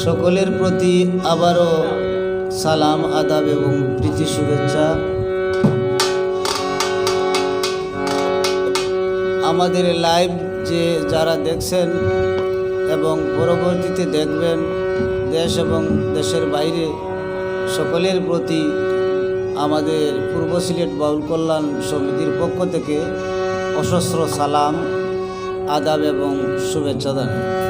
সকলের প্রতি আবারও সালাম, আদাব এবং প্রীতি, শুভেচ্ছা। আমাদের লাইভ যে যারা দেখছেন এবং পরবর্তীতে দেখবেন দেশ এবং দেশের বাইরে, সকলের প্রতি আমাদের পূর্ব সিলেট বাউল কল্যাণ সমিতির পক্ষ থেকে অসস্র সালাম, আদাব এবং শুভেচ্ছা জানাই।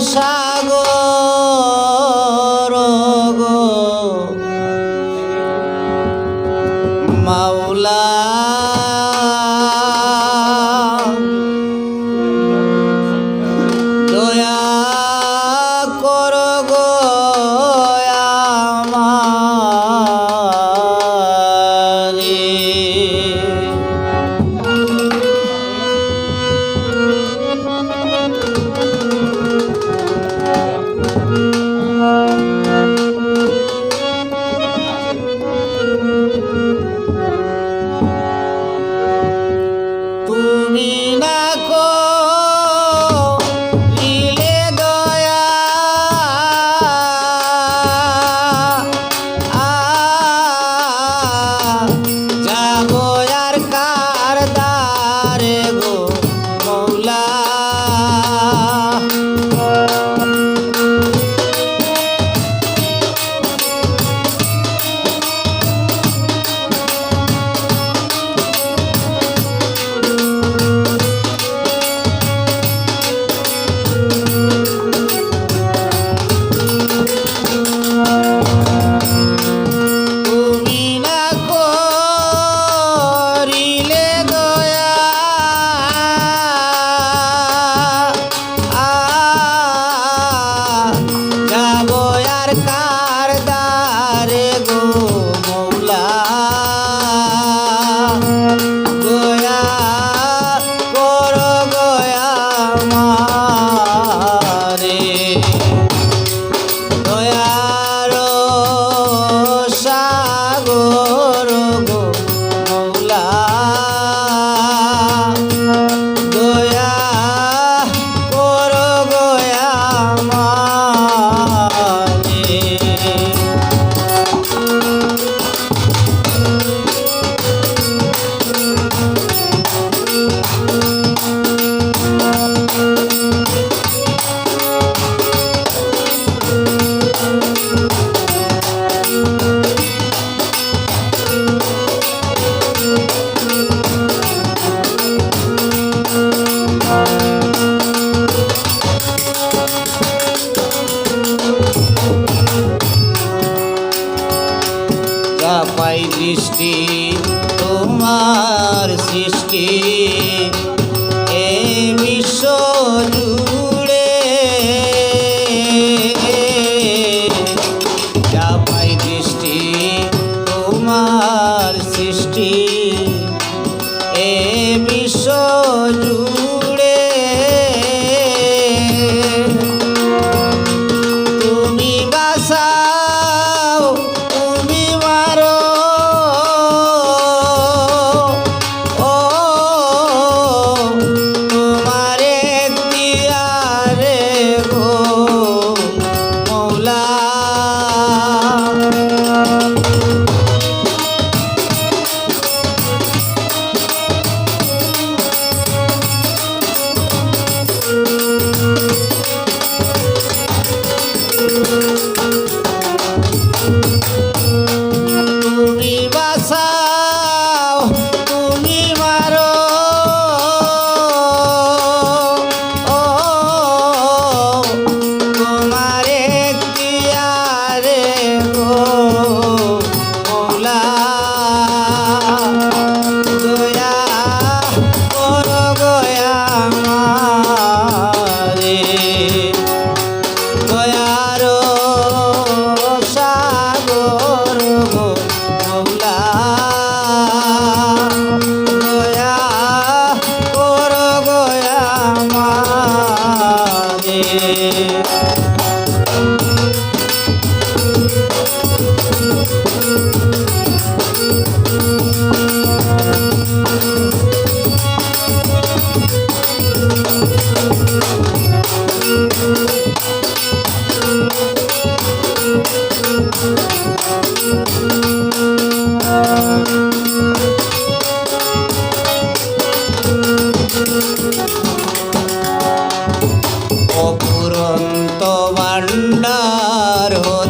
সাগর দৃষ্টি তোমার সৃষ্টি। এই বিশ্ব সৃষ্টি। অপুরন্ত ভাণ্ডার হতে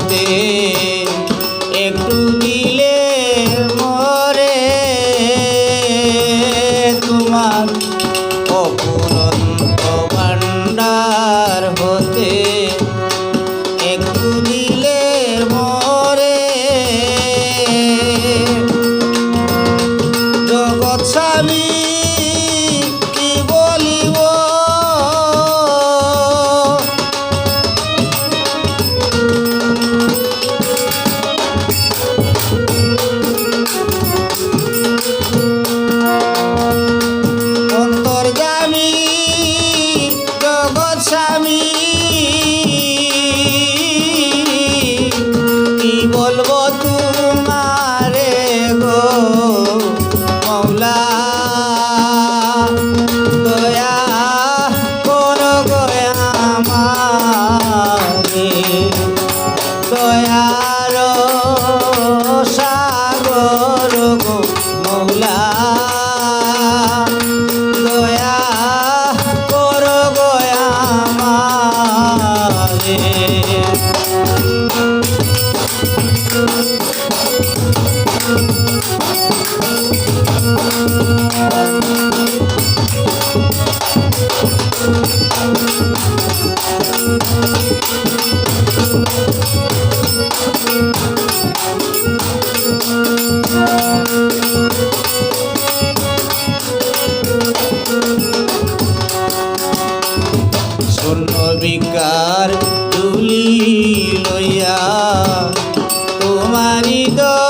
মৌলা দয়া কর আমারে দয়ার সাগর গো মৌলা দয়া কর গয়া আমারে। বিকার তুলি লইয়া তোমারি দা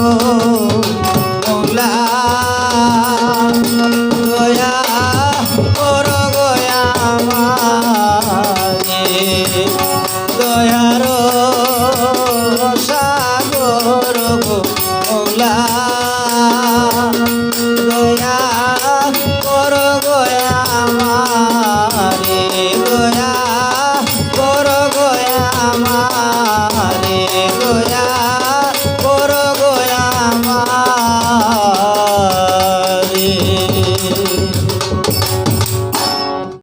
গো